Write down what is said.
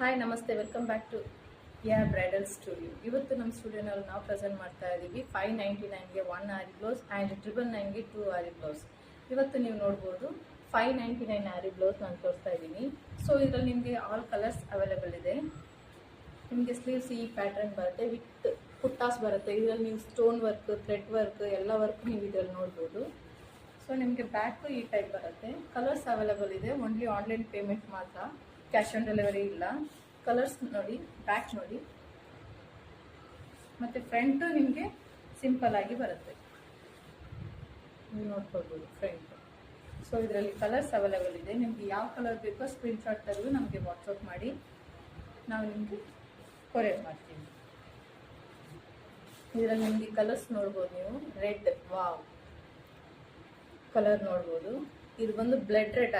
Hi ನಮಸ್ತೆ. Welcome back to your bridal studio ಇವತ್ತು ನಮ್ಮ ಸ್ಟುಡಿಯೋನಲ್ಲಿ ನಾವು ಪ್ರೆಸೆಂಟ್ ಮಾಡ್ತಾ ಇದ್ದೀವಿ five ninety ನೈನ್ಗೆ one aari blouse and triple ನೈನ್ಗೆ two aari blouse ಇವತ್ತು ನೀವು ನೋಡ್ಬೋದು five ninety nine aari blouse ನಾನು ತೋರಿಸ್ತಾ ಇದ್ದೀನಿ. ಸೊ ಇದರಲ್ಲಿ ನಿಮಗೆ ಆಲ್ ಕಲರ್ಸ್ ಅವೈಲೇಬಲ್ ಇದೆ. ನಿಮಗೆ ಸ್ಲೀವ್ಸ್ ಈ ಪ್ಯಾಟರ್ನ್ ಬರುತ್ತೆ. ವಿತ್ ಪುಟ್ಟಾಸ್ ಬರುತ್ತೆ. ಇದರಲ್ಲಿ ನೀವು ಸ್ಟೋನ್ ವರ್ಕ್ ಥ್ರೆಡ್ ವರ್ಕ್ ಎಲ್ಲ ವರ್ಕ್ ನೀವು ಇದರಲ್ಲಿ ನೋಡ್ಬೋದು. ಸೊ ನಿಮಗೆ ಬ್ಯಾಕು ಈ ಟೈಪ್ ಬರುತ್ತೆ. ಕಲರ್ಸ್ ಅವೈಲೇಬಲ್ ಇದೆ. ಓನ್ಲಿ ಆನ್ಲೈನ್ ಪೇಮೆಂಟ್ ಮಾತ್ರ. ಕ್ಯಾಶ್ ಆನ್ ಡೆಲಿವರಿ ಇಲ್ಲ. ಕಲರ್ಸ್ ನೋಡಿ ಬ್ಯಾಕ್ ನೋಡಿ. ಮತ್ತು ಫ್ರಂಟು ನಿಮಗೆ ಸಿಂಪಲ್ ಆಗಿ ಬರುತ್ತೆ. ನೀವು ನೋಡ್ಕೊಳ್ಬೋದು ಫ್ರಂಟ್ ಸೊ ಇದರಲ್ಲಿ ಕಲರ್ಸ್ ಅವೈಲೇಬಲ್ ಇದೆ. ನಿಮಗೆ ಯಾವ ಕಲರ್ ಬೇಕೋ ಸ್ಕ್ರೀನ್ಶಾಟ್ ತೆಗೆದು ನಮಗೆ ವಾಟ್ಸಪ್ ಮಾಡಿ. ನಾವು ನಿಮಗೆ ಕೊರಿಯರ್ ಮಾಡ್ತೀವಿ. ಇದರಲ್ಲಿ ನಿಮಗೆ ಕಲರ್ಸ್ ನೋಡ್ಬೋದು ನೀವು. ರೆಡ್ ವಾವ್ ಕಲರ್ ನೋಡ್ಬೋದು. ಇದು ಬಂದು ಬ್ಲಡ್ ರೆಡ್